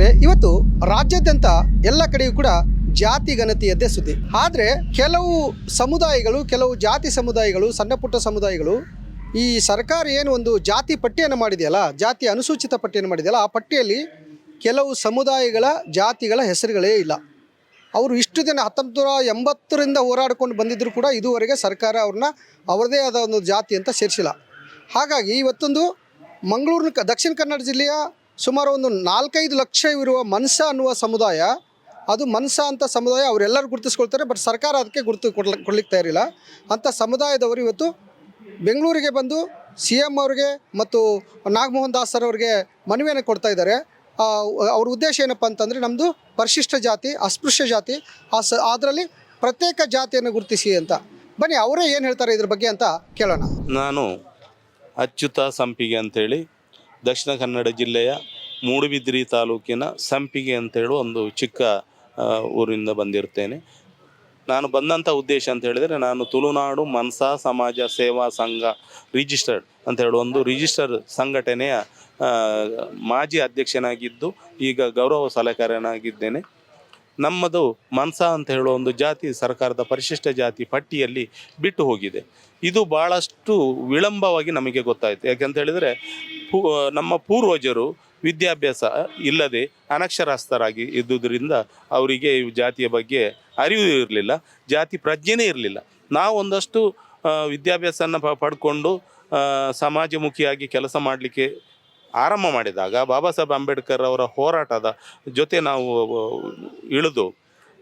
ಇವತ್ತು ರಾಜ್ಯಾದ್ಯಂತ ಎಲ್ಲ ಕಡೆಯೂ ಕೂಡ ಜಾತಿ ಗಣತಿಯದ್ದೇ ಸುದ್ದಿ. ಆದರೆ ಕೆಲವು ಸಮುದಾಯಗಳು, ಕೆಲವು ಜಾತಿ ಸಮುದಾಯಗಳು, ಸಣ್ಣ ಪುಟ್ಟ ಸಮುದಾಯಗಳು ಈ ಸರ್ಕಾರ ಏನು ಒಂದು ಜಾತಿ ಪಟ್ಟಿಯನ್ನು ಮಾಡಿದೆಯಲ್ಲ, ಜಾತಿ ಅನುಸೂಚಿತ ಪಟ್ಟಿಯನ್ನು ಮಾಡಿದೆಯಲ್ಲ, ಆ ಪಟ್ಟಿಯಲ್ಲಿ ಕೆಲವು ಸಮುದಾಯಗಳ ಜಾತಿಗಳ ಹೆಸರುಗಳೇ ಇಲ್ಲ. ಅವರು ಇಷ್ಟು ದಿನ ಹತ್ತೊಂಬತ್ತು ನೂರ ಎಂಬತ್ತರಿಂದ ಹೋರಾಡಿಕೊಂಡು ಬಂದಿದ್ದರೂ ಕೂಡ ಇದುವರೆಗೆ ಸರ್ಕಾರ ಅವ್ರನ್ನ ಅವರದೇ ಆದ ಒಂದು ಜಾತಿ ಅಂತ ಸೇರಿಸಿಲ್ಲ. ಹಾಗಾಗಿ ಇವತ್ತೊಂದು ಮಂಗಳೂರಿನ ದಕ್ಷಿಣ ಕನ್ನಡ ಜಿಲ್ಲೆಯ ಸುಮಾರು ಒಂದು ನಾಲ್ಕೈದು ಲಕ್ಷ ಇರುವ ಮನ್ಸ ಅನ್ನುವ ಸಮುದಾಯ, ಅದು ಮನ್ಸ ಅಂತ ಸಮುದಾಯ ಅವರೆಲ್ಲರೂ ಗುರುತಿಸ್ಕೊಳ್ತಾರೆ, ಬಟ್ ಸರ್ಕಾರ ಅದಕ್ಕೆ ಗುರುತು ಕೊಡ್ಲ, ಕೊಡ್ಲಿಕ್ಕೆ ತಯಾರಿಲ್ಲ. ಅಂಥ ಸಮುದಾಯದವರು ಇವತ್ತು ಬೆಂಗಳೂರಿಗೆ ಬಂದು ಸಿ ಎಂ ಅವ್ರಿಗೆ ಮತ್ತು ನಾಗಮೋಹನ್ ದಾಸ್ ಸರ್ ಅವ್ರಿಗೆ ಮನವಿಯನ್ನು ಕೊಡ್ತಾ ಇದ್ದಾರೆ. ಅವ್ರ ಉದ್ದೇಶ ಏನಪ್ಪ ಅಂತಂದರೆ ನಮ್ಮದು ಪರಿಶಿಷ್ಟ ಜಾತಿ, ಅಸ್ಪೃಶ್ಯ ಜಾತಿ, ಆ ಸ, ಅದರಲ್ಲಿ ಪ್ರತ್ಯೇಕ ಜಾತಿಯನ್ನು ಗುರುತಿಸಿ ಅಂತ. ಬನ್ನಿ, ಅವರೇ ಏನು ಹೇಳ್ತಾರೆ ಇದ್ರ ಬಗ್ಗೆ ಅಂತ ಕೇಳೋಣ. ನಾನು ಅಚ್ಯುತ ಸಂಪಿಗೆ ಅಂತೇಳಿ ದಕ್ಷಿಣ ಕನ್ನಡ ಜಿಲ್ಲೆಯ ಮೂಡುಬಿದ್ರಿ ತಾಲೂಕಿನ ಸಂಪಿಗೆ ಅಂತೇಳಿ ಒಂದು ಚಿಕ್ಕ ಊರಿಂದ ಬಂದಿರ್ತೇನೆ. ನಾನು ಬಂದಂಥ ಉದ್ದೇಶ ಅಂತ ಹೇಳಿದರೆ ನಾನು ತುಳುನಾಡು ಮನ್ಸಾ ಸಮಾಜ ಸೇವಾ ಸಂಘ ರಿಜಿಸ್ಟರ್ಡ್ ಅಂತ ಹೇಳುವ ಒಂದು ರಿಜಿಸ್ಟರ್ ಸಂಘಟನೆಯ ಮಾಜಿ ಅಧ್ಯಕ್ಷನಾಗಿದ್ದು ಈಗ ಗೌರವ ಸಲಹೆಗಾರನಾಗಿದ್ದೇನೆ ನಮ್ಮದು ಮನ್ಸಾ ಅಂತ ಹೇಳುವ ಒಂದು ಜಾತಿ ಸರ್ಕಾರದ ಪರಿಶಿಷ್ಟ ಜಾತಿ ಪಟ್ಟಿಯಲ್ಲಿ ಬಿಟ್ಟು ಹೋಗಿದೆ. ಇದು ಭಾಳಷ್ಟು ವಿಳಂಬವಾಗಿ ನಮಗೆ ಗೊತ್ತಾಯಿತು. ಯಾಕೆಂತ ಹೇಳಿದರೆ ಪೂ, ನಮ್ಮ ಪೂರ್ವಜರು ವಿದ್ಯಾಭ್ಯಾಸ ಇಲ್ಲದೆ ಅನಕ್ಷರಸ್ಥರಾಗಿ ಇದ್ದುದರಿಂದ ಅವರಿಗೆ ಜಾತಿಯ ಬಗ್ಗೆ ಅರಿವು ಇರಲಿಲ್ಲ, ಜಾತಿ ಪ್ರಜ್ಞೆನೇ ಇರಲಿಲ್ಲ. ನಾವು ಒಂದಷ್ಟು ವಿದ್ಯಾಭ್ಯಾಸನ ಪಡ್ಕೊಂಡು ಸಮಾಜಮುಖಿಯಾಗಿ ಕೆಲಸ ಮಾಡಲಿಕ್ಕೆ ಆರಂಭ ಮಾಡಿದಾಗ, ಬಾಬಾ ಸಾಹೇಬ್ ಅಂಬೇಡ್ಕರ್ ಅವರ ಹೋರಾಟದ ಜೊತೆ ನಾವು ಇಳಿದು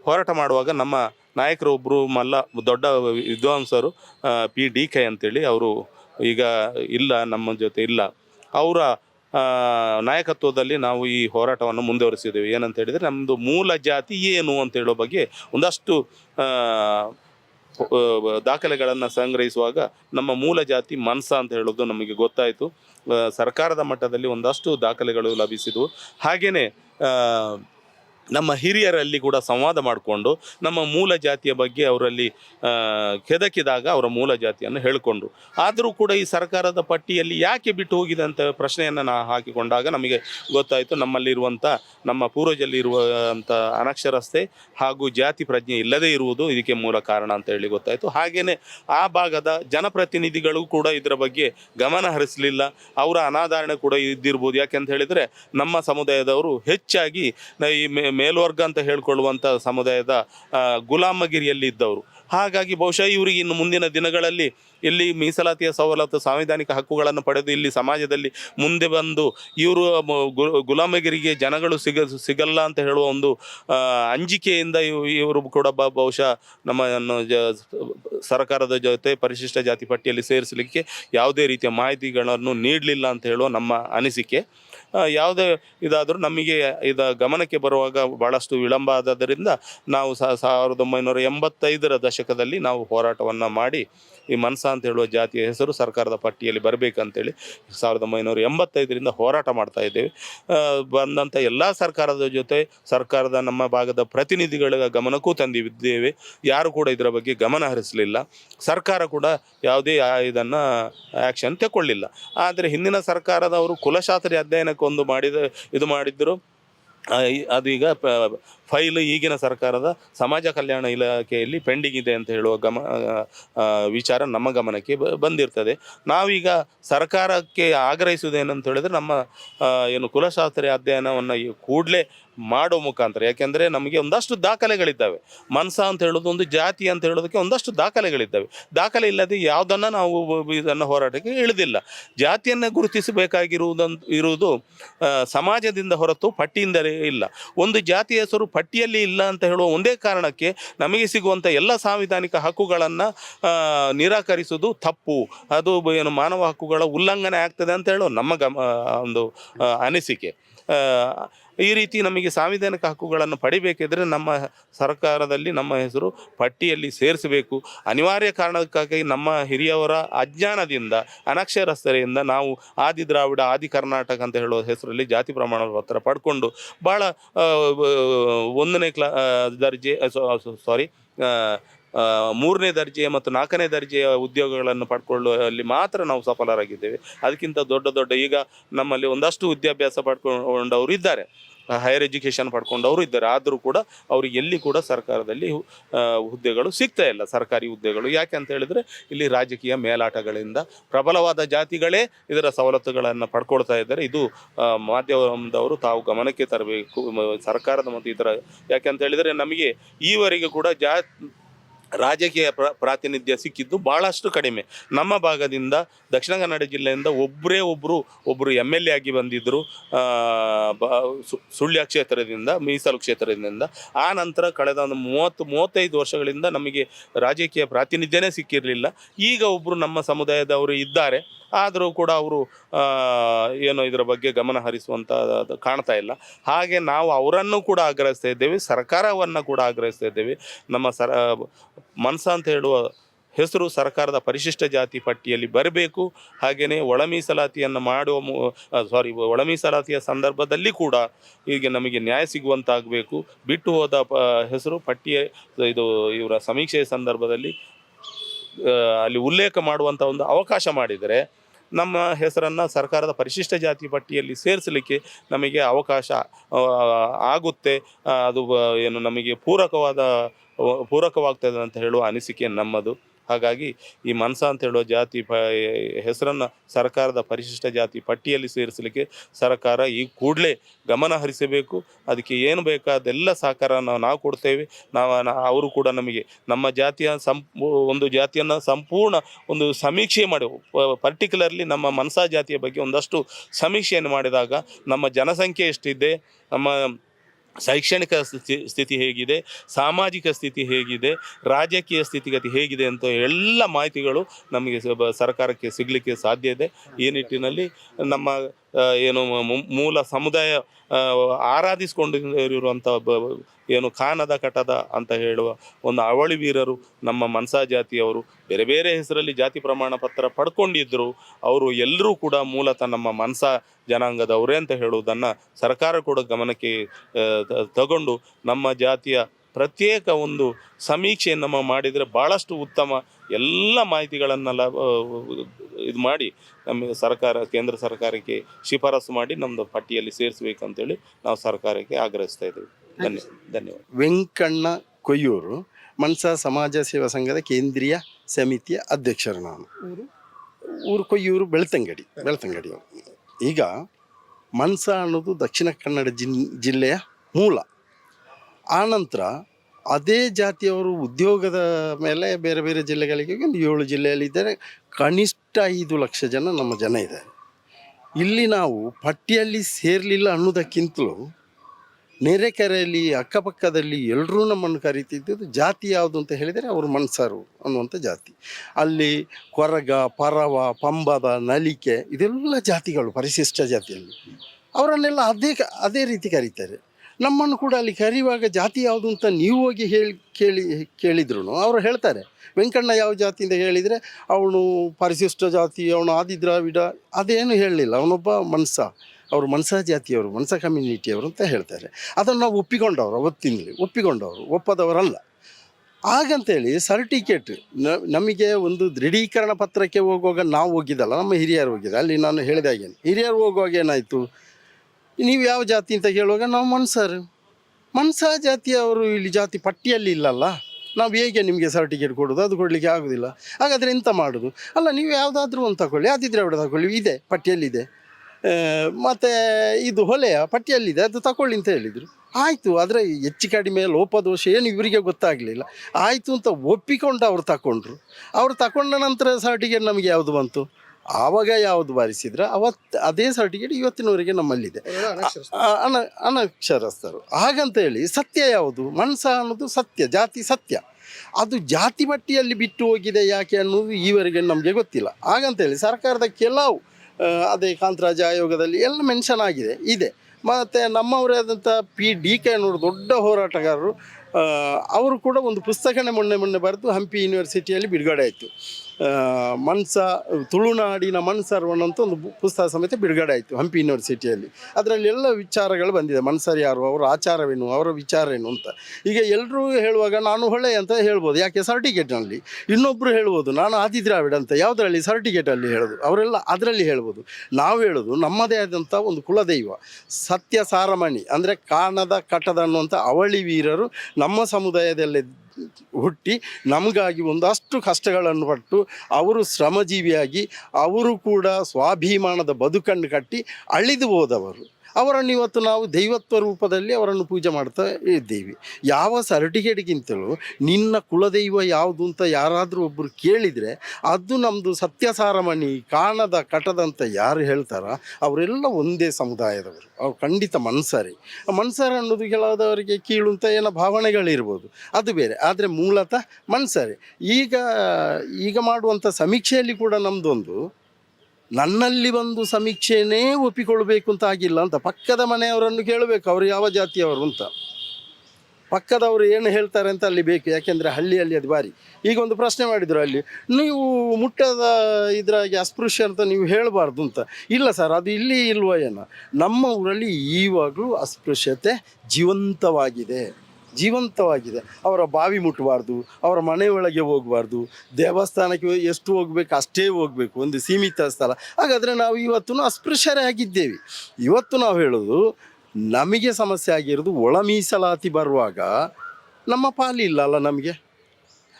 ಹೋರಾಟ ಮಾಡುವಾಗ ನಮ್ಮ ನಾಯಕರು ಒಬ್ಬರು ಮಲ್ಲ, ದೊಡ್ಡ ವಿದ್ವಾಂಸರು ಪಿ, ಡಿ, ಕೆ ಅಂತೇಳಿ ಅವರು, ಈಗ ಇಲ್ಲ, ನಮ್ಮ ಜೊತೆ ಇಲ್ಲ. ಅವರ ನಾಯಕತ್ವದಲ್ಲಿ ನಾವು ಈ ಹೋರಾಟವನ್ನು ಮುಂದುವರಿಸಿದ್ದೇವೆ. ಏನಂತ ಹೇಳಿದರೆ ನಮ್ಮದು ಮೂಲ ಜಾತಿ ಏನು ಅಂತ ಹೇಳೋ ಬಗ್ಗೆ ಒಂದಷ್ಟು ದಾಖಲೆಗಳನ್ನು ಸಂಗ್ರಹಿಸುವಾಗ ನಮ್ಮ ಮೂಲ ಜಾತಿ ಮನ್ಸ ಅಂತ ಹೇಳೋದು ನಮಗೆ ಗೊತ್ತಾಯಿತು. ಸರ್ಕಾರದ ಮಟ್ಟದಲ್ಲಿ ಒಂದಷ್ಟು ದಾಖಲೆಗಳು ಲಭಿಸಿದವು. ಹಾಗೆಯೇ ನಮ್ಮ ಹಿರಿಯರಲ್ಲಿ ಕೂಡ ಸಂವಾದ ಮಾಡಿಕೊಂಡು ನಮ್ಮ ಮೂಲ ಜಾತಿಯ ಬಗ್ಗೆ ಅವರಲ್ಲಿ ಕೆದಕಿದಾಗ ಅವರ ಮೂಲ ಜಾತಿಯನ್ನು ಹೇಳಿಕೊಂಡ್ರು. ಆದರೂ ಕೂಡ ಈ ಸರ್ಕಾರದ ಪಟ್ಟಿಯಲ್ಲಿ ಯಾಕೆ ಬಿಟ್ಟು ಹೋಗಿದೆ ಅಂತ ಪ್ರಶ್ನೆಯನ್ನು ನಾ ಹಾಕಿಕೊಂಡಾಗ ನಮಗೆ ಗೊತ್ತಾಯಿತು ನಮ್ಮಲ್ಲಿರುವಂಥ ನಮ್ಮ ಪೂರ್ವಜಲ್ಲಿರುವಂಥ ಅನಕ್ಷರಸ್ಥೆ ಹಾಗೂ ಜಾತಿ ಪ್ರಜ್ಞೆ ಇಲ್ಲದೇ ಇರುವುದು ಇದಕ್ಕೆ ಮೂಲ ಕಾರಣ ಅಂತ ಹೇಳಿ ಗೊತ್ತಾಯಿತು. ಹಾಗೆಯೇ ಆ ಭಾಗದ ಜನಪ್ರತಿನಿಧಿಗಳು ಕೂಡ ಇದರ ಬಗ್ಗೆ ಗಮನ ಹರಿಸಲಿಲ್ಲ. ಅವರ ಅನಾದರಣೆ ಕೂಡ ಇದ್ದಿರ್ಬೋದು. ಯಾಕೆಂತ ಹೇಳಿದರೆ ನಮ್ಮ ಸಮುದಾಯದವರು ಹೆಚ್ಚಾಗಿ ಈ ಮೇಲ್ವರ್ಗ ಅಂತ ಹೇಳ್ಕೊಳ್ಳುವಂಥ ಸಮುದಾಯದ ಗುಲಾಮಗಿರಿಯಲ್ಲಿ ಇದ್ದವರು ಹಾಗಾಗಿ ಬಹುಶಃ ಇವರಿಗೆ ಇನ್ನು ಮುಂದಿನ ದಿನಗಳಲ್ಲಿ ಇಲ್ಲಿ ಮೀಸಲಾತಿಯ ಸವಲತ್ತು, ಸಾಂವಿಧಾನಿಕ ಹಕ್ಕುಗಳನ್ನು ಪಡೆದು ಇಲ್ಲಿ ಸಮಾಜದಲ್ಲಿ ಮುಂದೆ ಬಂದು ಇವರು ಗುಲಾಮಗಿರಿಗೆ ಜನಗಳು ಸಿಗ, ಸಿಗಲ್ಲ ಅಂತ ಹೇಳುವ ಒಂದು ಅಂಜಿಕೆಯಿಂದ ಇವ್- ಇವರು ಕೂಡ ಬಹುಶಃ ನಮ್ಮನ್ನು ಜ, ಸರ್ಕಾರದ ಜೊತೆ ಪರಿಶಿಷ್ಟ ಜಾತಿ ಪಟ್ಟಿಯಲ್ಲಿ ಸೇರಿಸಲಿಕ್ಕೆ ಯಾವುದೇ ರೀತಿಯ ಮಾಹಿತಿಗಳನ್ನು ನೀಡಲಿಲ್ಲ ಅಂತ ಹೇಳುವ ನಮ್ಮ ಅನಿಸಿಕೆ. ಯಾವುದೇ ಇದಾದರೂ ನಮಗೆ ಇದ ಗಮನಕ್ಕೆ ಬರುವಾಗ ಭಾಳಷ್ಟು ವಿಳಂಬ ಆದದ್ದರಿಂದ ನಾವು ಸಹ ಸಾವಿರದ ಒಂಬೈನೂರ ಎಂಬತ್ತೈದರ ದಶಕದಲ್ಲಿ ನಾವು ಹೋರಾಟವನ್ನು ಮಾಡಿ ಈ ಮನ್ಸ ಅಂತ ಹೇಳುವ ಜಾತಿಯ ಹೆಸರು ಸರ್ಕಾರದ ಪಟ್ಟಿಯಲ್ಲಿ ಬರಬೇಕಂತೇಳಿ ಸಾವಿರದ ಒಂಬೈನೂರ ಎಂಬತ್ತೈದರಿಂದ ಹೋರಾಟ ಮಾಡ್ತಾ ಇದ್ದೇವೆ. ಬಂದಂಥ ಎಲ್ಲ ಸರ್ಕಾರದ ಜೊತೆ ಸರ್ಕಾರದ ನಮ್ಮ ಭಾಗದ ಪ್ರತಿನಿಧಿಗಳ ಗಮನಕ್ಕೂ ತಂದಿದ್ದೇವೆ. ಯಾರು ಕೂಡ ಇದರ ಬಗ್ಗೆ ಗಮನ ಹರಿಸಲಿಲ್ಲ. ಸರ್ಕಾರ ಕೂಡ ಯಾವುದೇ ಇದನ್ನು ಆ್ಯಕ್ಷನ್ ತಗೊಳ್ಳಿಲ್ಲ ಆದರೆ ಹಿಂದಿನ ಸರ್ಕಾರದವರು ಕುಲಶಾಸ್ತ್ರಿ ಅಧ್ಯಯನಕ್ಕೆ ಒಂದು ಮಾಡಿದ ಇದು ಮಾಡಿದ್ದರು ಆ, ಅದು ಈಗ ಫೈಲ್ ಈಗಿನ ಸರ್ಕಾರದ ಸಮಾಜ ಕಲ್ಯಾಣ ಇಲಾಖೆಯಲ್ಲಿ ಪೆಂಡಿಂಗ್ ಇದೆ ಅಂತ ಹೇಳುವ ಗಮ ವಿಚಾರ ನಮ್ಮ ಗಮನಕ್ಕೆ ಬಂದಿರ್ತದೆ. ನಾವೀಗ ಸರ್ಕಾರಕ್ಕೆ ಆಗ್ರಹಿಸುವುದೇನಂತ ಹೇಳಿದ್ರೆ ನಮ್ಮ ಏನು ಕುಲಶಾಸ್ತ್ರೀಯ ಅಧ್ಯಯನವನ್ನು ಕೂಡಲೇ ಮಾಡೋ ಮುಖಾಂತರ. ಯಾಕೆಂದರೆ ನಮಗೆ ಒಂದಷ್ಟು ದಾಖಲೆಗಳಿದ್ದಾವೆ. ಮನಸ ಅಂತ ಹೇಳೋದು ಒಂದು ಜಾತಿ ಅಂತ ಹೇಳೋದಕ್ಕೆ ಒಂದಷ್ಟು ದಾಖಲೆಗಳಿದ್ದಾವೆ. ದಾಖಲೆ ಇಲ್ಲದೆ ಯಾವುದನ್ನು ನಾವು ಇದನ್ನು ಹೋರಾಟಕ್ಕೆ ಇಳಿದಿಲ್ಲ. ಜಾತಿಯನ್ನು ಗುರುತಿಸಬೇಕಾಗಿರುವುದಂತ ಇರುವುದು ಸಮಾಜದಿಂದ ಹೊರತು ಪಟ್ಟಿಯಿಂದಲೇ ಇಲ್ಲ. ಒಂದು ಜಾತಿಯ ಹೆಸರು ಪಟ್ಟಿಯಲ್ಲಿ ಇಲ್ಲ ಅಂತ ಹೇಳುವ ಒಂದೇ ಕಾರಣಕ್ಕೆ ನಮಗೆ ಸಿಗುವಂಥ ಎಲ್ಲ ಸಾಂವಿಧಾನಿಕ ಹಕ್ಕುಗಳನ್ನು ನಿರಾಕರಿಸುವುದು ತಪ್ಪು. ಅದು ಏನು ಮಾನವ ಹಕ್ಕುಗಳ ಉಲ್ಲಂಘನೆ ಆಗ್ತದೆ ಅಂತ ಹೇಳೋ ನಮ್ಮ ಗಮ ಒಂದು ಅನಿಸಿಕೆ. ಈ ರೀತಿ ನಮಗೆ ಸಾಂವಿಧಾನಿಕ ಹಕ್ಕುಗಳನ್ನು ಪಡಿಬೇಕಿದ್ರೆ ನಮ್ಮ ಸರ್ಕಾರದಲ್ಲಿ ನಮ್ಮ ಹೆಸರು ಪಟ್ಟಿಯಲ್ಲಿ ಸೇರಿಸಬೇಕು. ಅನಿವಾರ್ಯ ಕಾರಣಕ್ಕಾಗಿ ನಮ್ಮ ಹಿರಿಯವರ ಅಜ್ಞಾನದಿಂದ, ಅನಕ್ಷರಸ್ಥರಿಂದ ನಾವು ಆದಿ ದ್ರಾವಿಡ, ಆದಿ ಕರ್ನಾಟಕ ಅಂತ ಹೇಳುವ ಹೆಸರಲ್ಲಿ ಜಾತಿ ಪ್ರಮಾಣ ಪತ್ರ ಪಡ್ಕೊಂಡು ಭಾಳ ಒಂದನೇ ಕ್ಲಾ ದರ್ಜೆ ಸಾರಿ ಮೂರನೇ ದರ್ಜೆಯ ಮತ್ತು ನಾಲ್ಕನೇ ದರ್ಜೆಯ ಉದ್ಯೋಗಗಳನ್ನು ಪಡ್ಕೊಳ್ಳುವಲ್ಲಿ ಮಾತ್ರ ನಾವು ಸಫಲರಾಗಿದ್ದೇವೆ. ಅದಕ್ಕಿಂತ ದೊಡ್ಡ ದೊಡ್ಡ ಈಗ ನಮ್ಮಲ್ಲಿ ಒಂದಷ್ಟು ವಿದ್ಯಾಭ್ಯಾಸ ಪಡ್ಕೊಂಡವರು ಇದ್ದಾರೆ. ಹೈಯರ್ ಎಜುಕೇಷನ್ ಪಡ್ಕೊಂಡವರು ಇದ್ದಾರೆ. ಆದರೂ ಕೂಡ ಅವ್ರಿಗೆ ಎಲ್ಲಿ ಕೂಡ ಸರ್ಕಾರದಲ್ಲಿ ಹುದ್ದೆಗಳು ಸಿಗ್ತಾ ಇಲ್ಲ. ಸರ್ಕಾರಿ ಹುದ್ದೆಗಳು. ಯಾಕೆ ಅಂತ ಹೇಳಿದ್ರೆ, ಇಲ್ಲಿ ರಾಜಕೀಯ ಮೇಲಾಟಗಳಿಂದ ಪ್ರಬಲವಾದ ಜಾತಿಗಳೇ ಇದರ ಸವಲತ್ತುಗಳನ್ನು ಪಡ್ಕೊಳ್ತಾ ಇದ್ದಾರೆ. ಇದು ಮಾಧ್ಯಮದವರು ತಾವು ಗಮನಕ್ಕೆ ತರಬೇಕು ಸರ್ಕಾರದ ಮತ್ತು ಇದರ, ಯಾಕೆ ಅಂತ ಹೇಳಿದರೆ ನಮಗೆ ಈವರೆಗೆ ಕೂಡ ಜಾ ರಾಜಕೀಯ ಪ್ರ, ಪ್ರಾತಿನಿಧ್ಯ ಸಿಕ್ಕಿದ್ದು ಭಾಳಷ್ಟು ಕಡಿಮೆ. ನಮ್ಮ ಭಾಗದಿಂದ ದಕ್ಷಿಣ ಕನ್ನಡ ಜಿಲ್ಲೆಯಿಂದ ಒಬ್ಬರೇ ಒಬ್ಬರು ಒಬ್ಬರು ಎಂ ಎಲ್ ಎ ಆಗಿ ಬಂದಿದ್ದರು ಸುಳ್ಯ ಕ್ಷೇತ್ರದಿಂದ, ಮೀಸಲು ಕ್ಷೇತ್ರದಿಂದ. ಆ ನಂತರ ಕಳೆದ ಒಂದು ಮೂವತ್ತು, ಮೂವತ್ತೈದು ವರ್ಷಗಳಿಂದ ನಮಗೆ ರಾಜಕೀಯ ಪ್ರಾತಿನಿಧ್ಯನೇ ಸಿಕ್ಕಿರಲಿಲ್ಲ. ಈಗ ಒಬ್ಬರು ನಮ್ಮ ಸಮುದಾಯದವರು ಇದ್ದಾರೆ. ಆದರೂ ಕೂಡ ಅವರು ಏನು ಇದರ ಬಗ್ಗೆ ಗಮನ ಹರಿಸುವಂಥ ಕಾಣ್ತಾ ಇಲ್ಲ. ಹಾಗೆ ನಾವು ಅವರನ್ನು ಕೂಡ ಆಗ್ರಹಿಸ್ತಾ ಇದ್ದೇವೆ, ಸರ್ಕಾರವನ್ನು ಕೂಡ ಆಗ್ರಹಿಸ್ತಾ ಇದ್ದೇವೆ. ನಮ್ಮ ಸರ ಮನ್ಸ ಅಂತ ಹೇಳುವ ಹೆಸರು ಸರ್ಕಾರದ ಪರಿಶಿಷ್ಟ ಜಾತಿ ಪಟ್ಟಿಯಲ್ಲಿ ಬರಬೇಕು. ಹಾಗೆಯೇ ಒಳ ಮೀಸಲಾತಿಯನ್ನು ಮಾಡುವ ಸಾರಿ ಒಳ ಮೀಸಲಾತಿಯ ಸಂದರ್ಭದಲ್ಲಿ ಕೂಡ ಈಗ ನಮಗೆ ನ್ಯಾಯ ಸಿಗುವಂತಾಗಬೇಕು. ಬಿಟ್ಟು ಹೋದ ಹೆಸರು ಪಟ್ಟಿಯ, ಇದು ಇವರ ಸಮೀಕ್ಷೆಯ ಸಂದರ್ಭದಲ್ಲಿ ಅಲ್ಲಿ ಉಲ್ಲೇಖ ಮಾಡುವಂಥ ಒಂದು ಅವಕಾಶ ಮಾಡಿದರೆ ನಮ್ಮ ಹೆಸರನ್ನು ಸರ್ಕಾರದ ಪರಿಶಿಷ್ಟ ಜಾತಿ ಪಟ್ಟಿಯಲ್ಲಿ ಸೇರಿಸಲಿಕ್ಕೆ ನಮಗೆ ಅವಕಾಶ ಆಗುತ್ತೆ. ಅದು ಏನು ನಮಗೆ ಪೂರಕವಾದ, ಪೂರಕವಾಗ್ತದೆ ಅಂತ ಹೇಳುವ ಅನಿಸಿಕೆ ನಮ್ಮದು. ಹಾಗಾಗಿ ಈ ಮನ್ಸ ಅಂತ ಹೇಳುವ ಜಾತಿ ಪ, ಹೆಸರನ್ನು ಸರ್ಕಾರದ ಪರಿಶಿಷ್ಟ ಜಾತಿ ಪಟ್ಟಿಯಲ್ಲಿ ಸೇರಿಸಲಿಕ್ಕೆ ಸರ್ಕಾರ ಈ ಕೂಡಲೇ ಗಮನ ಹರಿಸಬೇಕು. ಅದಕ್ಕೆ ಏನು ಬೇಕಾದೆಲ್ಲ ಸಹಕಾರ ನಾವು ನಾವು ಕೊಡ್ತೇವೆ. ನಾವು ಅವರು ಕೂಡ ನಮಗೆ ನಮ್ಮ ಜಾತಿಯ ಒಂದು ಜಾತಿಯನ್ನು ಸಂಪೂರ್ಣ ಒಂದು ಸಮೀಕ್ಷೆ ಮಾಡಿ ಪರ್ಟಿಕ್ಯುಲರ್ಲಿ ನಮ್ಮ ಮನ್ಸಾ ಜಾತಿಯ ಬಗ್ಗೆ ಒಂದಷ್ಟು ಸಮೀಕ್ಷೆಯನ್ನು ಮಾಡಿದಾಗ ನಮ್ಮ ಜನಸಂಖ್ಯೆ ಎಷ್ಟಿದೆ, ನಮ್ಮ ಶೈಕ್ಷಣಿಕ ಸ್ಥಿತಿ ಸ್ಥಿತಿ ಹೇಗಿದೆ, ಸಾಮಾಜಿಕ ಸ್ಥಿತಿ ಹೇಗಿದೆ, ರಾಜಕೀಯ ಸ್ಥಿತಿಗತಿ ಹೇಗಿದೆ ಅಂತ ಎಲ್ಲ ಮಾಹಿತಿಗಳು ನಮಗೆ ಸರ್ಕಾರಕ್ಕೆ ಸಿಗಲಿಕ್ಕೆ ಸಾಧ್ಯ ಇದೆ. ಈ ನಿಟ್ಟಿನಲ್ಲಿ ನಮ್ಮ ಏನು ಮೂಲ ಸಮುದಾಯ ಆರಾಧಿಸಿಕೊಂಡು ಇರುವಂಥ ಏನು ಖಾನದ ಕಟದ ಅಂತ ಹೇಳುವ ಒಂದು ಅವಳಿ ವೀರರು ನಮ್ಮ ಮನ್ಸಾ ಜಾತಿಯವರು ಬೇರೆ ಬೇರೆ ಹೆಸರಲ್ಲಿ ಜಾತಿ ಪ್ರಮಾಣ ಪತ್ರ ಪಡ್ಕೊಂಡಿದ್ದರು ಅವರು ಎಲ್ಲರೂ ಕೂಡ ಮೂಲತಃ ನಮ್ಮ ಮನ್ಸಾ ಜನಾಂಗದವರೇ ಅಂತ ಹೇಳುವುದನ್ನು ಸರ್ಕಾರ ಕೂಡ ಗಮನಕ್ಕೆ ತಗೊಂಡು ನಮ್ಮ ಜಾತಿಯ ಪ್ರತ್ಯೇಕ ಒಂದು ಸಮೀಕ್ಷೆಯನ್ನು ನಮ್ಮ ಮಾಡಿದರೆ ಭಾಳಷ್ಟು ಉತ್ತಮ ಎಲ್ಲ ಮಾಹಿತಿಗಳನ್ನೆಲ್ಲ ಇದು ಮಾಡಿ ನಮ್ಮ ಸರ್ಕಾರ ಕೇಂದ್ರ ಸರ್ಕಾರಕ್ಕೆ ಶಿಫಾರಸು ಮಾಡಿ ನಮ್ಮದು ಪಟ್ಟಿಯಲ್ಲಿ ಸೇರಿಸಬೇಕು ಅಂತೇಳಿ ನಾವು ಸರ್ಕಾರಕ್ಕೆ ಆಗ್ರಹಿಸ್ತಾ ಇದ್ದೀವಿ. ಧನ್ಯ ಧನ್ಯವಾದ. ವೆಂಕಣ್ಣ ಕೊಯ್ಯೂರು ಮನ್ಸ ಸಮಾಜ ಸೇವಾ ಸಂಘದ ಕೇಂದ್ರೀಯ ಸಮಿತಿಯ ಅಧ್ಯಕ್ಷರು ನಾನು. ಊರು? ಕೊಯ್ಯೂರು ಬೆಳ್ತಂಗಡಿ ಬೆಳ್ತಂಗಡಿ ಈಗ ಮನ್ಸ ಅನ್ನೋದು ದಕ್ಷಿಣ ಕನ್ನಡ ಜಿನ್ ಜಿಲ್ಲೆಯ ಮೂಲ. ಆನಂತರ ಅದೇ ಜಾತಿಯವರು ಉದ್ಯೋಗದ ಮೇಲೆ ಬೇರೆ ಬೇರೆ ಜಿಲ್ಲೆಗಳಿಗೆ ಒಂದು ಏಳು ಜಿಲ್ಲೆಯಲ್ಲಿದ್ದಾರೆ ಕನಿಷ್ಠ ಐದು ಲಕ್ಷ ಜನ ನಮ್ಮ ಜನ ಇದೆ ಇಲ್ಲಿ ನಾವು ಪಟ್ಟಿಯಲ್ಲಿ ಸೇರಲಿಲ್ಲ ಅನ್ನೋದಕ್ಕಿಂತಲೂ ನೆರೆಕೆರೆಯಲ್ಲಿ ಅಕ್ಕಪಕ್ಕದಲ್ಲಿ ಎಲ್ಲರೂ ನಮ್ಮನ್ನು ಕರೀತಿದ್ದು ಜಾತಿ ಯಾವುದು ಅಂತ ಹೇಳಿದರೆ ಅವರು ಮನ್ಸಾರು ಅನ್ನುವಂಥ ಜಾತಿ. ಅಲ್ಲಿ ಕೊರಗ, ಪರವ, ಪಂಬದ, ನಲಿಕೆ ಇದೆಲ್ಲ ಜಾತಿಗಳು ಪರಿಶಿಷ್ಟ ಜಾತಿಯಲ್ಲಿ. ಅವರನ್ನೆಲ್ಲ ಅದೇ ಅದೇ ರೀತಿ ಕರೀತಾರೆ. ನಮ್ಮನ್ನು ಕೂಡ ಅಲ್ಲಿ ಕರೆಯುವಾಗ ಜಾತಿ ಯಾವುದು ಅಂತ ನೀವು ಹೋಗಿ ಹೇಳಿ, ಕೇಳಿ ಕೇಳಿದ್ರು ಅವರು ಹೇಳ್ತಾರೆ. ವೆಂಕಣ್ಣ ಯಾವ ಜಾತಿಯಿಂದ ಹೇಳಿದರೆ ಅವನು ಪರಿಶಿಷ್ಟ ಜಾತಿ, ಅವನು ಆದಿದ್ರಾವಿಡ, ಅದೇನು ಹೇಳಲಿಲ್ಲ. ಅವನೊಬ್ಬ ಮನ್ಸ, ಅವರು ಮನ್ಸ ಜಾತಿಯವರು, ಮನ್ಸ ಕಮ್ಯುನಿಟಿಯವರು ಅಂತ ಹೇಳ್ತಾರೆ. ಅದನ್ನು ನಾವು ಒಪ್ಪಿಕೊಂಡವರು ಅವತ್ತಿನಲ್ಲಿ ಒಪ್ಪಿಕೊಂಡವರು, ಒಪ್ಪದವರಲ್ಲ. ಹಾಗಂತೇಳಿ ಸರ್ಟಿಫಿಕೇಟ್ ನಮಗೆ ಒಂದು ದೃಢೀಕರಣ ಪತ್ರಕ್ಕೆ ಹೋಗುವಾಗ ನಾವು ಹೋಗಿದ್ದಲ್ಲ, ನಮ್ಮ ಹಿರಿಯರು ಹೋಗಿದ್ದೆ. ಅಲ್ಲಿ ನಾನು ಹೇಳಿದಾಗೇನು, ಹಿರಿಯರು ಹೋಗುವಾಗ ಏನಾಯಿತು? ನೀವು ಯಾವ ಜಾತಿ ಅಂತ ಕೇಳುವಾಗ ನಾವು ಮನ್ಸರ್. ಮನ್ಸ ಜಾತಿಯವರು ಇಲ್ಲಿ ಜಾತಿ ಪಟ್ಟಿಯಲ್ಲಿ ಇಲ್ಲಲ್ಲ. ನಾವು ಹೇಗೆ ನಿಮಗೆ ಸರ್ಟಿಫಿಕೇಟ್ ಕೊಡೋದು? ಅದು ಕೊಡಲಿಕ್ಕೆ ಆಗೋದಿಲ್ಲ. ಹಾಗಾದರೆ ಎಂತ ಮಾಡೋದು? ಅಲ್ಲ, ನೀವು ಯಾವುದಾದ್ರೂ ಒಂದು ತಗೊಳ್ಳಿ. ಅದಿದ್ರೆ ಅವಡ ತಗೊಳ್ಳಿ. ಇದೆ, ಪಟ್ಟಿಯಲ್ಲಿದೆ. ಮತ್ತು ಇದು ಹೊಲೆಯ ಪಟ್ಟಿಯಲ್ಲಿದೆ. ಅದು ತಗೊಳ್ಳಿ ಅಂತ ಹೇಳಿದರು. ಆಯಿತು, ಆದರೆ ಹೆಚ್ಚು ಕಡಿಮೆ ಲೋಪದೋಷ ಏನು ಇವರಿಗೆ ಗೊತ್ತಾಗಲಿಲ್ಲ. ಆಯಿತು ಅಂತ ಒಪ್ಪಿಕೊಂಡು ಅವರು ತಗೊಂಡ್ರು ಅವರು ತಗೊಂಡ ನಂತರ ಸರ್ಟಿಫಿಕೇಟ್ ನಮಗೆ ಯಾವುದು ಬಂತು? ಆವಾಗ ಯಾವ್ದು ಬಾರಿಸಿದ್ರೆ? ಅವತ್ತು ಅದೇ ಸರ್ಟಿಫಿಕೇಟ್ ಇವತ್ತಿನವರೆಗೆ ನಮ್ಮಲ್ಲಿದೆ. ಅನ ಅನಕ್ಷರಸ್ಥರು. ಹಾಗಂತ ಹೇಳಿ ಸತ್ಯ ಯಾವುದು? ಮನಸ ಅನ್ನೋದು ಸತ್ಯ ಜಾತಿ ಸತ್ಯ. ಅದು ಜಾತಿ ಮಟ್ಟಿಯಲ್ಲಿ ಬಿಟ್ಟು ಹೋಗಿದೆ ಯಾಕೆ ಅನ್ನೋದು ಈವರೆಗೆ ನಮಗೆ ಗೊತ್ತಿಲ್ಲ. ಹಾಗಂತೇಳಿ ಸರ್ಕಾರದ ಕೆಲವು ಅದೇ ಕಾಂತರಾಜ ಆಯೋಗದಲ್ಲಿ ಎಲ್ಲ ಮೆನ್ಷನ್ ಆಗಿದೆ ಇದೆ. ಮತ್ತು ನಮ್ಮವರೇ ಆದಂಥ ಪಿ ಡಿ ಕೆ ಅನ್ನೋರು ದೊಡ್ಡ ಹೋರಾಟಗಾರರು ಅವರು ಕೂಡ ಒಂದು ಪುಸ್ತಕನೇ ಮೊನ್ನೆ ಮೊನ್ನೆ ಬರೆದು ಹಂಪಿ ಯೂನಿವರ್ಸಿಟಿಯಲ್ಲಿ ಬಿಡುಗಡೆ ಆಯಿತು. ಮನ್ಸ, ತುಳುನಾಡಿನ ಮನ್ಸರ್ವನ್ ಅಂತ ಒಂದು ಪುಸ್ತಕ ಸಮೇತ ಬಿಡುಗಡೆ ಆಯಿತು ಹಂಪಿ ಯೂನಿವರ್ಸಿಟಿಯಲ್ಲಿ. ಅದರಲ್ಲಿ ಎಲ್ಲ ವಿಚಾರಗಳು ಬಂದಿದೆ. ಮನ್ಸರ್ ಯಾರು, ಅವರ ಆಚಾರವೇನು, ಅವರ ವಿಚಾರ ಏನು ಅಂತ. ಈಗ ಎಲ್ಲರೂ ಹೇಳುವಾಗ ನಾನು ಹೊಳೆ ಅಂತ ಹೇಳ್ಬೋದು. ಯಾಕೆ? ಸರ್ಟಿಫಿಕೇಟ್ನಲ್ಲಿ. ಇನ್ನೊಬ್ಬರು ಹೇಳ್ಬೋದು, ನಾನು ಆದಿದ್ರಾವಿಡ ಅಂತ. ಯಾವುದರಲ್ಲಿ? ಸರ್ಟಿಫಿಕೇಟಲ್ಲಿ ಹೇಳೋದು. ಅವರೆಲ್ಲ ಅದರಲ್ಲಿ ಹೇಳ್ಬೋದು. ನಾವು ಹೇಳೋದು ನಮ್ಮದೇ ಆದಂಥ ಒಂದು ಕುಲದೈವ ಸತ್ಯ ಸಾರಮಣಿ ಅಂದರೆ ಕಾಣದ ಕಟ್ಟದ ಅನ್ನುವಂಥ ಅವಳಿ ವೀರರು ನಮ್ಮ ಸಮುದಾಯದಲ್ಲಿ ಹುಟ್ಟಿ ನಮಗಾಗಿ ಒಂದಷ್ಟು ಕಷ್ಟಗಳನ್ನು ಪಟ್ಟು ಅವರು ಶ್ರಮಜೀವಿಯಾಗಿ ಅವರು ಕೂಡ ಸ್ವಾಭಿಮಾನದ ಬದುಕನ್ನು ಕಟ್ಟಿ ಅಳಿದು ಹೋದವರು. ಅವರನ್ನು ಇವತ್ತು ನಾವು ದೈವತ್ವ ರೂಪದಲ್ಲಿ ಅವರನ್ನು ಪೂಜೆ ಮಾಡ್ತಾ ಇದ್ದೀವಿ. ಯಾವ ಸರ್ಟಿಫಿಕೇಟ್ಗಿಂತಲೂ ನಿನ್ನ ಕುಲದೈವ ಯಾವುದು ಅಂತ ಯಾರಾದರೂ ಒಬ್ಬರು ಕೇಳಿದರೆ ಅದು ನಮ್ಮದು ಸತ್ಯಸಾರಮಣಿ, ಕಾಣದ ಕಟದಂತ ಯಾರು ಹೇಳ್ತಾರೋ ಅವರೆಲ್ಲ ಒಂದೇ ಸಮುದಾಯದವರು. ಅವ್ರು ಖಂಡಿತ ಮನ್ಸರಿ. ಮನ್ಸರಿ ಅನ್ನೋದು ಕೆಲವದವರಿಗೆ ಕೀಳು ಅಂತ ಏನೋ ಭಾವನೆಗಳಿರ್ಬೋದು. ಅದು ಬೇರೆ. ಆದರೆ ಮೂಲತಃ ಮನ್ಸರಿ. ಈಗ ಈಗ ಮಾಡುವಂಥ ಸಮೀಕ್ಷೆಯಲ್ಲಿ ಕೂಡ ನಮ್ಮದೊಂದು ನನ್ನಲ್ಲಿ ಒಂದು ಸಮೀಕ್ಷೆನೇ ಒಪ್ಪಿಕೊಳ್ಬೇಕು ಅಂತ ಆಗಿಲ್ಲ ಅಂತ ಪಕ್ಕದ ಮನೆಯವರನ್ನು ಕೇಳಬೇಕು, ಅವರು ಯಾವ ಜಾತಿಯವರು ಅಂತ. ಪಕ್ಕದವರು ಏನು ಹೇಳ್ತಾರೆ ಅಂತ ಅಲ್ಲಿ ಬೇಕು, ಯಾಕೆಂದರೆ ಹಳ್ಳಿಯಲ್ಲಿ ಅದು ಬಾರಿ ಈಗ ಒಂದು ಪ್ರಶ್ನೆ ಮಾಡಿದರು ಅಲ್ಲಿ, ನೀವು ಮುಟ್ಟದ ಇದರಾಗಿ ಅಸ್ಪೃಶ್ಯ ಅಂತ ನೀವು ಹೇಳಬಾರ್ದು ಅಂತ. ಇಲ್ಲ ಸರ್, ಅದು ಇಲ್ಲಿ ಇಲ್ವ ಏನೋ. ನಮ್ಮ ಊರಲ್ಲಿ ಈವಾಗಲೂ ಅಸ್ಪೃಶ್ಯತೆ ಜೀವಂತವಾಗಿದೆ. ಜೀವಂತವಾಗಿದೆ. ಅವರ ಬಾವಿ ಮುಟ್ಟಬಾರ್ದು ಅವರ ಮನೆ ಒಳಗೆ ಹೋಗಬಾರ್ದು, ದೇವಸ್ಥಾನಕ್ಕೆ ಎಷ್ಟು ಹೋಗಬೇಕು, ಅಷ್ಟೇ ಹೋಗಬೇಕು, ಒಂದು ಸೀಮಿತ ಸ್ಥಳ. ಹಾಗಾದರೆ ನಾವು ಇವತ್ತು ಅಸ್ಪೃಶ್ಯರೇ ಆಗಿದ್ದೇವೆ. ಇವತ್ತು ನಾವು ಹೇಳೋದು, ನಮಗೆ ಸಮಸ್ಯೆ ಆಗಿರೋದು ಒಳ ಮೀಸಲಾತಿ ಬರುವಾಗ ನಮ್ಮ ಪಾಲಿಲ್ಲ ಅಲ್ಲ ನಮಗೆ.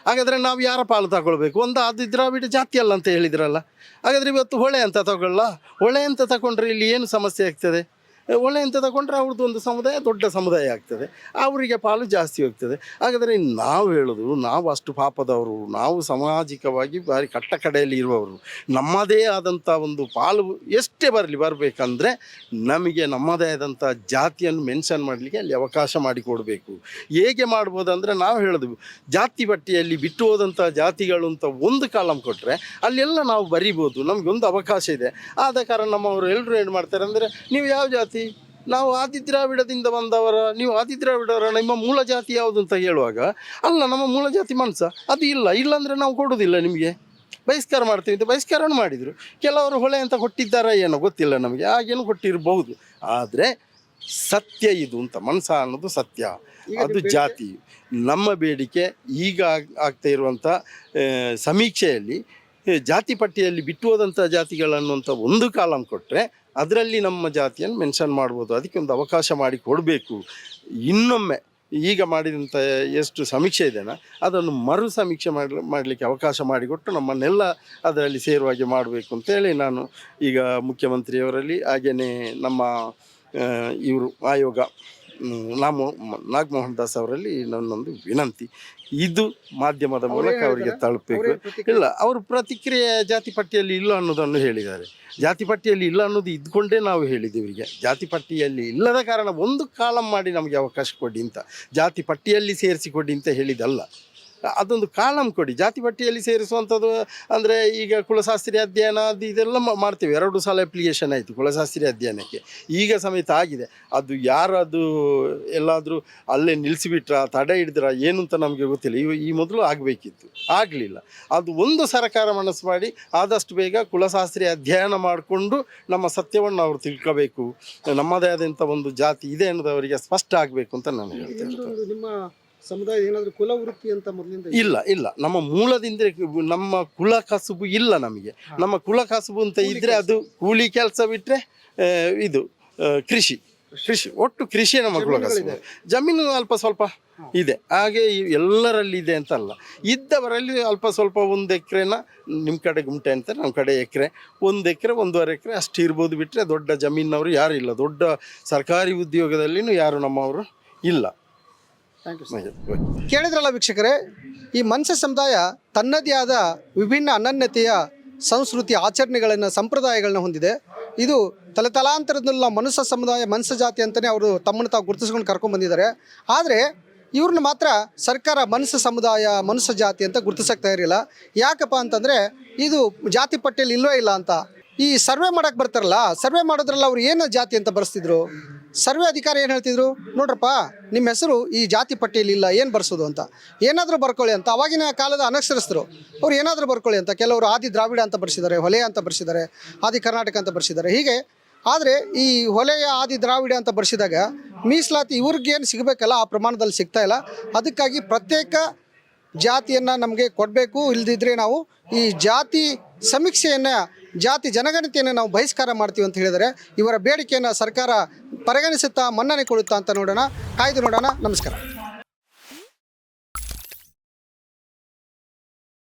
ಹಾಗಾದರೆ ನಾವು ಯಾರ ಪಾಲು ತಗೊಳ್ಬೇಕು? ಒಂದು ಅದು ಬಿಟ್ಟು ಜಾತಿ ಅಲ್ಲ ಅಂತ ಹೇಳಿದ್ರಲ್ಲ. ಹಾಗಾದರೆ ಇವತ್ತು ಹೊಳೆ ಅಂತ ತಗೊಳ್ಳ? ಹೊಳೆ ಅಂತ ತಗೊಂಡ್ರೆ ಇಲ್ಲಿ ಏನು ಸಮಸ್ಯೆ ಆಗ್ತದೆ? ಹೊಳೆ ಅಂತ ತಗೊಂಡ್ರೆ ಅವ್ರದ್ದು ಒಂದು ಸಮುದಾಯ ದೊಡ್ಡ ಸಮುದಾಯ ಆಗ್ತದೆ. ಅವರಿಗೆ ಪಾಲು ಜಾಸ್ತಿ ಹೋಗ್ತದೆ. ಹಾಗಾದರೆ ನಾವು ಹೇಳೋದು, ನಾವು ಅಷ್ಟು ಪಾಪದವರು, ನಾವು ಸಾಮಾಜಿಕವಾಗಿ ಭಾರಿ ಕಟ್ಟ ಕಡೆಯಲ್ಲಿ ಇರುವವರು, ನಮ್ಮದೇ ಆದಂಥ ಒಂದು ಪಾಲು ಎಷ್ಟೇ ಬರಲಿ ಬರಬೇಕಂದ್ರೆ ನಮಗೆ ನಮ್ಮದೇ ಆದಂಥ ಜಾತಿಯನ್ನು ಮೆನ್ಷನ್ ಮಾಡಲಿಕ್ಕೆ ಅಲ್ಲಿ ಅವಕಾಶ ಮಾಡಿಕೊಡಬೇಕು ಹೇಗೆ ಮಾಡ್ಬೋದು ಅಂದರೆ ನಾವು ಹೇಳೋದು, ಜಾತಿ ಪಟ್ಟಿಯಲ್ಲಿ ಬಿಟ್ಟು ಹೋದಂಥ ಜಾತಿಗಳು ಅಂತ ಒಂದು ಕಾಲಂ ಕೊಟ್ಟರೆ ಅಲ್ಲೆಲ್ಲ ನಾವು ಬರಿಬೋದು ನಮಗೊಂದು ಅವಕಾಶ ಇದೆ. ಆದ ಕಾರಣ ನಮ್ಮವರು ಎಲ್ಲರೂ ಏನು ಮಾಡ್ತಾರೆ ಅಂದರೆ, ನೀವು ಯಾವ ಜಾತಿ ನಾವು ಆದಿದ್ರಾವಿಡದಿಂದ ಬಂದವರ ನೀವು ಆದಿದ್ರಾವಿಡವರ ನಿಮ್ಮ ಮೂಲ ಜಾತಿ ಯಾವುದು ಅಂತ ಹೇಳುವಾಗ ಅಲ್ಲ ನಮ್ಮ ಮೂಲ ಜಾತಿ ಮನಸ್ಸ ಅದು ಇಲ್ಲ. ಇಲ್ಲಾಂದರೆ ನಾವು ಕೊಡೋದಿಲ್ಲ ನಿಮಗೆ. ಬಹಿಷ್ಕಾರ ಮಾಡ್ತೀವಿ ಅಂತ ಬಹಿಷ್ಕಾರವನ್ನು ಮಾಡಿದರು. ಕೆಲವರು ಹೊಳೆ ಅಂತ ಕೊಟ್ಟಿದ್ದಾರಾ ಏನೋ ಗೊತ್ತಿಲ್ಲ ನಮಗೆ. ಹಾಗೇನು ಕೊಟ್ಟಿರಬಹುದು. ಆದರೆ ಸತ್ಯ ಇದು ಅಂತ ಮನಸ ಅನ್ನೋದು ಸತ್ಯ. ಅದು ಜಾತಿ. ನಮ್ಮ ಬೇಡಿಕೆ ಈಗ ಆಗ್- ಆಗ್ತಾ ಇರುವಂಥ ಸಮೀಕ್ಷೆಯಲ್ಲಿ ಜಾತಿ ಪಟ್ಟಿಯಲ್ಲಿ ಬಿಟ್ಟು ಹೋದಂಥ ಜಾತಿಗಳನ್ನುವಂಥ ಒಂದು ಕಾಲಂ ಕೊಟ್ಟರೆ ಅದರಲ್ಲಿ ನಮ್ಮ ಜಾತಿಯನ್ನು ಮೆನ್ಷನ್ ಮಾಡ್ಬೋದು. ಅದಕ್ಕೆ ಒಂದು ಅವಕಾಶ ಮಾಡಿ ಕೊಡಬೇಕು. ಇನ್ನೊಮ್ಮೆ ಈಗ ಮಾಡಿದಂಥ ಎಷ್ಟು ಸಮೀಕ್ಷೆ ಇದೆಯಾ ಅದನ್ನು ಮರು ಸಮೀಕ್ಷೆ ಮಾಡಿ ಮಾಡಲಿಕ್ಕೆ ಅವಕಾಶ ಮಾಡಿಕೊಟ್ಟು ನಮ್ಮನ್ನೆಲ್ಲ ಅದರಲ್ಲಿ ಸೇರುವಾಗೆ ಮಾಡಬೇಕು ಅಂತೇಳಿ ನಾನು ಈಗ ಮುಖ್ಯಮಂತ್ರಿಯವರಲ್ಲಿ ಹಾಗೆಯೇ ನಮ್ಮ ಇವರು, ಆಯೋಗ ನಾಮು ನಾಗಮೋಹನ್ ದಾಸ್ ಅವರಲ್ಲಿ ನನ್ನೊಂದು ವಿನಂತಿ. ಇದು ಮಾಧ್ಯಮದ ಮೂಲಕ ಅವರಿಗೆ ತಲುಪಬೇಕು. ಇಲ್ಲ ಅವರು ಪ್ರತಿಕ್ರಿಯೆ ಜಾತಿ ಪಟ್ಟಿಯಲ್ಲಿ ಇಲ್ಲ ಅನ್ನೋದನ್ನು ಹೇಳಿದ್ದಾರೆ. ಜಾತಿ ಪಟ್ಟಿಯಲ್ಲಿ ಇಲ್ಲ ಅನ್ನೋದು ಇದ್ಕೊಂಡೇ ನಾವು ಹೇಳಿದ್ದೀವಿ ಇವರಿಗೆ ಜಾತಿ ಪಟ್ಟಿಯಲ್ಲಿ ಇಲ್ಲದ ಕಾರಣ ಒಂದು ಕಾಲಂ ಮಾಡಿ ನಮಗೆ ಅವಕಾಶ ಕೊಡಿ ಅಂತ. ಜಾತಿ ಪಟ್ಟಿಯಲ್ಲಿ ಸೇರಿಸಿಕೊಡಿ ಅಂತ ಹೇಳಿದಲ್ಲ ಅದೊಂದು ಕಾಲಂ ಕೊಡಿ. ಜಾತಿ ಪಟ್ಟಿಯಲ್ಲಿ ಸೇರಿಸುವಂಥದ್ದು ಅಂದರೆ ಈಗ ಕುಲಶಾಸ್ತ್ರಿ ಅಧ್ಯಯನ ಅದು ಇದೆಲ್ಲ ಮಾಡ್ತೀವಿ. ಎರಡು ಸಲ ಅಪ್ಲಿಕೇಶನ್ ಆಯಿತು ಕುಲಶಾಸ್ತ್ರಿ ಅಧ್ಯಯನಕ್ಕೆ. ಈಗ ಸಮೇತ ಆಗಿದೆ. ಅದು ಯಾರು ಅದು ಎಲ್ಲಾದರೂ ಅಲ್ಲೇ ನಿಲ್ಲಿಸಿಬಿಟ್ರ ತಡೆ ಹಿಡಿದ್ರ ಏನು ಅಂತ ನಮಗೆ ಗೊತ್ತಿಲ್ಲ. ಇವು ಈ ಮೊದಲು ಆಗಬೇಕಿತ್ತು. ಆಗಲಿಲ್ಲ. ಅದು ಒಂದು ಸರ್ಕಾರ ಮನಸ್ಸು ಮಾಡಿ ಆದಷ್ಟು ಬೇಗ ಕುಲಶಾಸ್ತ್ರಿ ಅಧ್ಯಯನ ಮಾಡಿಕೊಂಡು ನಮ್ಮ ಸತ್ಯವನ್ನು ಅವರು ತಿಳ್ಕೋಬೇಕು. ನಮ್ಮದೇ ಆದಂಥ ಒಂದು ಜಾತಿ ಇದೆ ಅನ್ನೋದು ಅವರಿಗೆ ಸ್ಪಷ್ಟ ಆಗಬೇಕು ಅಂತ ನಾನು ಹೇಳ್ತೇನೆ ನಿಮ್ಮ ಸಮುದಾಯ ಏನಾದರೂ ಕುಲ ವೃತ್ತಿ ಅಂತ ಮೊದಲಿಂದ ಇಲ್ಲ ಇಲ್ಲ. ನಮ್ಮ ಮೂಲದಿಂದ ನಮ್ಮ ಕುಲ ಕಸುಬು ಇಲ್ಲ ನಮಗೆ. ನಮ್ಮ ಕುಲ ಕಸುಬು ಅಂತ ಇದ್ರೆ ಅದು ಕೂಲಿ ಕೆಲಸ ಬಿಟ್ರೆ ಇದು ಕೃಷಿ. ಕೃಷಿ. ಒಟ್ಟು ಕೃಷಿ ನಮ್ಮ ಕುಲ ಕಸುಬು. ಜಮೀನು ಅಲ್ಪ ಸ್ವಲ್ಪ ಇದೆ. ಹಾಗೆ ಎಲ್ಲರಲ್ಲಿ ಇದೆ ಅಂತಲ್ಲ. ಇದ್ದವರಲ್ಲಿ ಅಲ್ಪ ಸ್ವಲ್ಪ ಒಂದು ಎಕರೆನ ನಿಮ್ಮ ಕಡೆ ಗುಂಟೆ ಅಂತಾರೆ ನಮ್ಮ ಕಡೆ ಎಕರೆ. ಒಂದು ಎಕರೆ ಒಂದೂವರೆ ಎಕರೆ ಅಷ್ಟು ಇರ್ಬೋದು ಬಿಟ್ಟರೆ ದೊಡ್ಡ ಜಮೀನವರು ಯಾರು ಇಲ್ಲ. ದೊಡ್ಡ ಸರ್ಕಾರಿ ಉದ್ಯೋಗದಲ್ಲಿನೂ ಯಾರು ನಮ್ಮವರು ಇಲ್ಲ. Thank you okay. ಕೇಳಿದ್ರಲ್ಲ ವೀಕ್ಷಕರೇ ಈ ಮನ್ಸ ಸಮುದಾಯ ತನ್ನದೇ ಆದ ವಿಭಿನ್ನ ಅನನ್ಯತೆಯ ಸಂಸ್ಕೃತಿ ಆಚರಣೆಗಳನ್ನು ಸಂಪ್ರದಾಯಗಳನ್ನ ಹೊಂದಿದೆ. ಇದು ತಲೆತಲಾಂತರದಲ್ಲ ಮನುಷ್ಯ ಸಮುದಾಯ ಮನುಷ್ಯ ಜಾತಿ ಅಂತಲೇ ಅವರು ತಮ್ಮನ್ನು ತಾವು ಗುರುತಿಸ್ಕೊಂಡು ಕರ್ಕೊಂಡು ಬಂದಿದ್ದಾರೆ. ಆದರೆ ಇವ್ರನ್ನ ಮಾತ್ರ ಸರ್ಕಾರ ಮನುಷ್ಯ ಸಮುದಾಯ ಮನುಷ್ಯ ಜಾತಿ ಅಂತ ಗುರುತಿಸಕ್ತಾ ಇರಲಿಲ್ಲ ಯಾಕಪ್ಪ ಅಂತಂದರೆ ಇದು ಜಾತಿ ಪಟ್ಟಿಯಲ್ಲಿ ಇಲ್ವೇ ಇಲ್ಲ ಅಂತ. ಈ ಸರ್ವೆ ಮಾಡಕ್ಕೆ ಬರ್ತಾರಲ್ಲ, ಸರ್ವೆ ಮಾಡೋದ್ರಲ್ಲ ಅವ್ರು ಏನು ಜಾತಿ ಅಂತ ಬರ್ಸ್ತಿದ್ರು? ಸರ್ವೆ ಅಧಿಕಾರಿ ಏನು ಹೇಳ್ತಿದ್ರು? ನೋಡ್ರಪ್ಪ ನಿಮ್ಮ ಹೆಸರು ಈ ಜಾತಿ ಪಟ್ಟಿಯಲ್ಲಿ ಇಲ್ಲ, ಏನು ಬರ್ಸೋದು ಅಂತ. ಏನಾದರೂ ಬರ್ಕೊಳ್ಳಿ ಅಂತ. ಅವಾಗಿನ ಕಾಲದ ಅನಕ್ಷರಸ್ಥರು, ಅವ್ರು ಏನಾದರೂ ಬರ್ಕೊಳ್ಳಿ ಅಂತ. ಕೆಲವರು ಆದಿ ದ್ರಾವಿಡ ಅಂತ ಬರ್ಸಿದ್ದಾರೆ, ಹೊಲೆ ಅಂತ ಬರ್ಸಿದ್ದಾರೆ, ಆದಿ ಕರ್ನಾಟಕ ಅಂತ ಬರ್ಸಿದ್ದಾರೆ. ಹೀಗೆ, ಆದರೆ ಈ ಹೊಲೆಯ ಆದಿ ದ್ರಾವಿಡ ಅಂತ ಬರ್ಸಿದಾಗ ಮೀಸಲಾತಿ ಇವ್ರಿಗೇನು ಸಿಗಬೇಕಲ್ಲ, ಆ ಪ್ರಮಾಣದಲ್ಲಿ ಸಿಗ್ತಾ ಇಲ್ಲ. ಅದಕ್ಕಾಗಿ ಪ್ರತ್ಯೇಕ ಜಾತಿಯನ್ನು ನಮಗೆ ಕೊಡಬೇಕು. ಇಲ್ದಿದ್ರೆ ನಾವು ಈ ಜಾತಿ ಸಮೀಕ್ಷೆಯನ್ನು ಜಾತಿ ಜನಗಣತಿಯನ್ನು ನಾವು ಬಹಿಷ್ಕಾರ ಮಾಡ್ತೀವಿ ಅಂತ ಹೇಳಿದರೆ ಇವರ ಬೇಡಿಕೆಯನ್ನು ಸರ್ಕಾರ ಪರಿಗಣಿಸುತ್ತಾ ಮನ್ನಣೆ ಕೊಡುತ್ತಾ ಅಂತ ನೋಡೋಣ. ಕಾಯ್ದು ನೋಡೋಣ. ನಮಸ್ಕಾರ.